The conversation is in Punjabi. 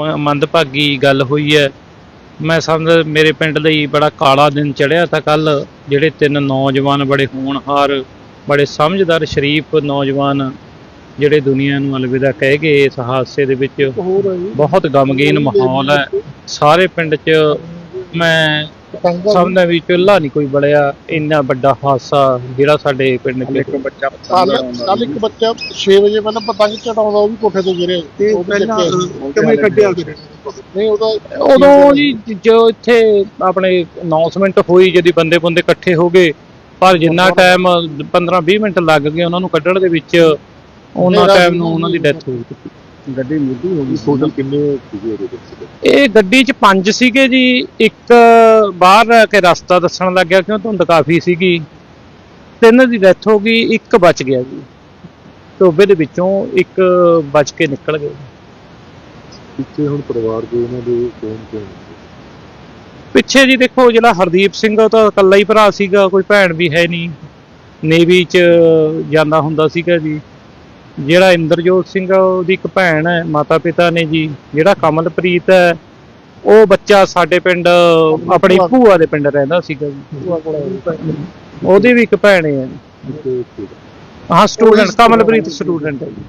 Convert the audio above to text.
ਮ- ਮੰਦਭਾਗੀ ਗੱਲ ਹੋਈ ਹੈ। ਮੈਂ ਸਮਝ ਮੇਰੇ ਪਿੰਡ ਲਈ ਬੜਾ ਕਾਲਾ ਦਿਨ ਚੜਿਆ ਤਾਂ ਕੱਲ ਜਿਹੜੇ ਤਿੰਨ ਨੌਜਵਾਨ ਬੜੇ ਹੋਣਹਾਰ ਬੜੇ ਸਮਝਦਾਰ ਸ਼ਰੀਫ ਨੌਜਵਾਨ ਜਿਹੜੇ ਦੁਨੀਆ ਨੂੰ ਅਲਵਿਦਾ ਕਹਿ ਗਏ ਇਸ ਹਾਦਸੇ ਦੇ ਵਿੱਚ। ਹੋਰ ਹੈ ਜੀ। ਬਹੁਤ ਗਮਗੀਨ ਮਾਹੌਲ ਹੈ। ਸਾਰੇ ਪਿੰਡ 'ਚ ਮੈਂ ਸਮਝਦਾ ਵੀ ਚੁੱਲ੍ਹਾ ਨਹੀਂ ਕੋਈ ਬੜਿਆ ਇੰਨਾ ਵੱਡਾ ਹਾਦਸਾ ਜਿਹੜਾ ਸਾਡੇ ਪਿੰਡ 'ਚ ਬੱਚਾ ਕੱਲ ਕੱਲ ਇੱਕ ਬੱਚਾ 6 ਵਜੇ ਪਹਿਲਾਂ ਪਤੰਗ ਚੜਾਉਂਦਾ ਉਹ ਵੀ ਕੋਠੇ ਤੋਂ ਗਿਰੇ ਤੇ ਉਹ ਵੀ ਪਹਿਲਾਂ ਚੱਕਿਆ। ਕਿਵੇਂ ਕੱਢਿਆ ਫਿਰ ਨਹੀਂ ਉਹਦਾ ਉਦੋਂ ਜੀ ਜੋ ਇੱਥੇ ਆਪਣੇ ਅਨਾਉਂਸਮੈਂਟ ਹੋਈ ਜਦੀ ਬੰਦੇ ਬੰਦੇ ਇਕੱਠੇ ਹੋ ਗਏ ਪਰ ਜਿੰਨਾ ਟਾਈਮ 15-20 ਮਿੰਟ ਲੱਗ ਗਏ ਉਹਨਾਂ ਨੂੰ ਕੱਢਣ ਦੇ ਵਿੱਚ ਉਹਨਾਂ ਟਾਈਮ ਨੂੰ ਉਹਨਾਂ ਦੀ ਡੈਥ ਹੋ ਗਈ। ਗੱਡੀ ਮੁੱਢੀ ਹੋ ਗਈ ਟੋਟਲ ਕਿੰਨੇ ਸੀਗੇ ਉਹਦੇ ਵਿੱਚ? ਇਹ ਗੱਡੀ 'ਚ ਪੰਜ ਸੀਗੇ ਜੀ ਇੱਕ ਬਾਹਰ ਰਹਿ ਕੇ ਰਸਤਾ ਦੱਸਣ ਲੱਗ ਗਿਆ ਕਿਉਂ ਧੁੰਦ ਕਾਫੀ ਸੀਗੀ। ਤਿੰਨ ਦੀ ਡੈਥ ਹੋ ਗਈ ਇੱਕ ਬਚ ਗਿਆ ਜੀ। ਟੋਬੇ ਦੇ ਵਿੱਚੋਂ ਇੱਕ ਬਚ ਕੇ ਨਿਕਲ ਗਿਆ ਪਿੱਛੇ ਹੁਣ ਪਰਿਵਾਰ ਦੇ ਇਹਨਾਂ ਦੇ ਕੌਣ ਕੌਣ? ਪਿੱਛੇ ਜੀ ਦੇਖੋ ਜਿਹੜਾ ਹਰਦੀਪ ਸਿੰਘ ਉਹ ਤਾਂ ਇਕੱਲਾ ਹੀ ਭਰਾ ਸੀਗਾ ਕੋਈ ਭੈਣ ਵੀ ਹੈ ਨਹੀਂ। ਨੇਵੀ 'ਚ ਜਾਂਦਾ ਹੁੰਦਾ ਸੀਗਾ ਜੀ। ਜਿਹੜਾ ਇੰਦਰਜੋਤ ਸਿੰਘ ਉਹਦੀ ਇੱਕ ਭੈਣ ਹੈ ਮਾਤਾ ਪਿਤਾ ਨੇ ਜੀ ਜਿਹੜਾ ਕਮਲਪ੍ਰੀਤ ਹੈ ਉਹ ਬੱਚਾ ਸਾਡੇ ਪਿੰਡ ਆਪਣੀ ਭੂਆ ਦੇ ਪਿੰਡ ਰਹਿੰਦਾ ਸੀਗਾ ਜੀ। ਉਹਦੀ ਵੀ ਇੱਕ ਭੈਣ ਹੈ। ਹਾਂ ਸਟੂਡੈਂਟ ਕਮਲਪ੍ਰੀਤ ਸਟੂਡੈਂਟ ਹੈ ਜੀ।